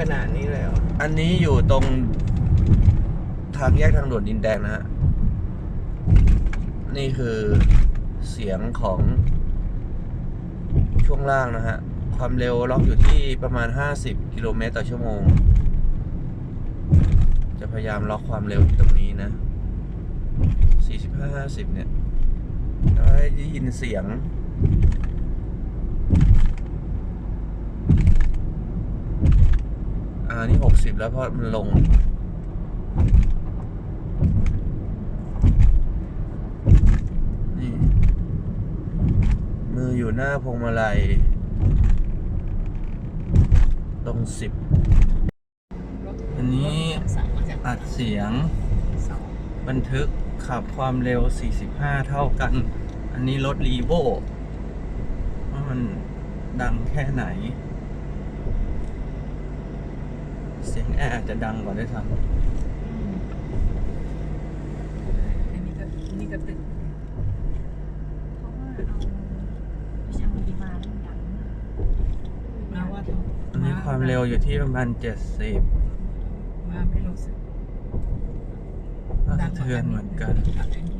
ขนาดนี้เลยเหรออันนี้อยู่ตรงทางแยกทางด่วนดินแดงนะฮะ นี่คือเสียงของช่วงล่างนะฮะ ความเร็วล็อกอยู่ที่ประมาณ 50 กิโลเมตรต่อชั่วโมง จะพยายามล็อกความเร็วที่ตรงนี้นะ 45-50 เนี่ยแล้วได้ยินเสียง อ่านี่60แล้วเพราะมันลง นี่ มืออยู่หน้าพวงมาลัย ตรงสิบ อันนี้อัดเสียง บันทึกขับความเร็ว 45 เท่ากัน อันนี้รถรีโวว่ามันดังแค่ไหน เสียงแอร์อาจจะดังกว่าด้วยซ้อันนี้ก็นี่ก็ตึกเพราะว่าเอาวิชาดีมาแล้วอย่างมาว่าำอันนี้ความเร็วอยู่ที่ประมาณ70มาไม่รู้สึกก็สะเทือนเหมือนกันอันนี้ถนนถนนมันไม่